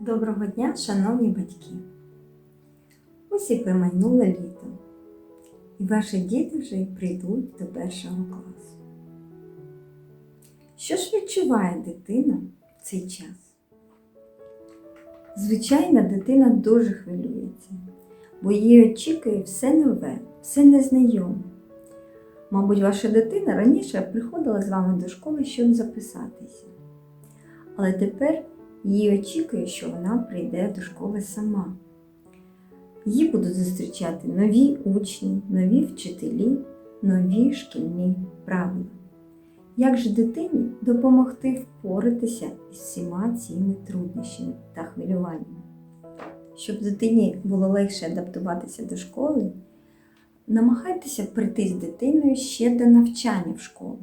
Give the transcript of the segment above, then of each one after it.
Доброго дня, шановні батьки! Ось і промайнуло літо, і ваші діти вже прийдуть до першого класу. Що ж відчуває дитина в цей час? Звичайно, дитина дуже хвилюється, бо її очікує все нове, все незнайоме. Мабуть, ваша дитина раніше приходила з вами до школи, щоб записатися. Але тепер її очікує, що вона прийде до школи сама. Її будуть зустрічати нові учні, нові вчителі, нові шкільні правила. Як же дитині допомогти впоратися із всіма цими труднощами та хвилюваннями? Щоб дитині було легше адаптуватися до школи, намагайтеся прийти з дитиною ще до навчання в школу,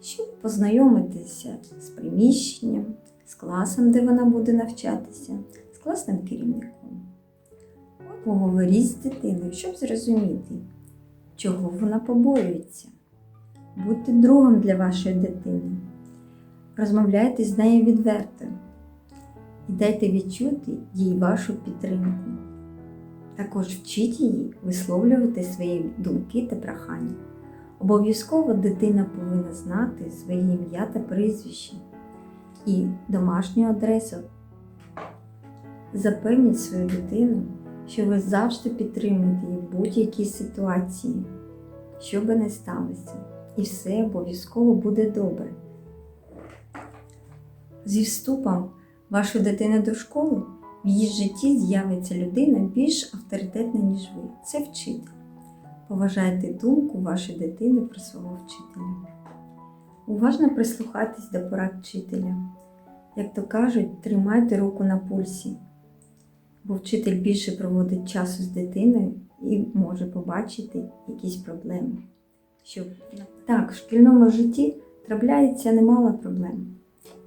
щоб познайомитися з приміщенням, з класом, де вона буде навчатися, з класним керівником. Поговоріть з дитиною, щоб зрозуміти, чого вона побоюється. Будьте другом для вашої дитини. Розмовляйте з нею відверто і дайте відчути їй вашу підтримку. Також вчіть її висловлювати свої думки та прохання. Обов'язково дитина повинна знати своє ім'я та прізвище і домашню адресу. Запевніть свою дитину, що ви завжди підтримуєте її в будь-якій ситуації, що би не сталося, і все обов'язково буде добре. Зі вступом вашої дитини до школи в її житті з'явиться людина більш авторитетна, ніж ви. Це вчитель. Поважайте думку вашої дитини про свого вчителя. Уважно прислухайтесь до порад вчителя. Як то кажуть, тримайте руку на пульсі, бо вчитель більше проводить часу з дитиною і може побачити якісь проблеми. Щоб... Так, в шкільному житті трапляється немало проблем,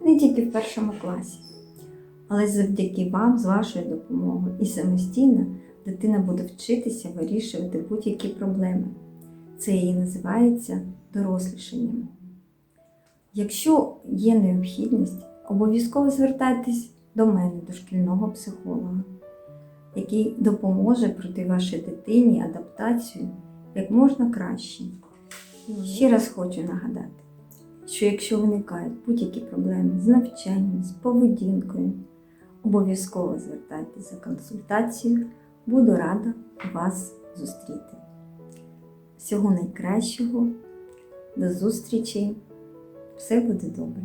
не тільки в першому класі. Але завдяки вам, з вашою допомогою і самостійно, дитина буде вчитися вирішувати будь-які проблеми. Це і називається дорослішанням. Якщо є необхідність, обов'язково звертайтесь до мене, до шкільного психолога, який допоможе пройти вашій дитині адаптацію як можна краще. Ще раз хочу нагадати, що якщо виникають будь-які проблеми з навчанням, з поведінкою, обов'язково звертайтеся за консультацією, буду рада вас зустріти. Всього найкращого, до зустрічі! Все буде добре.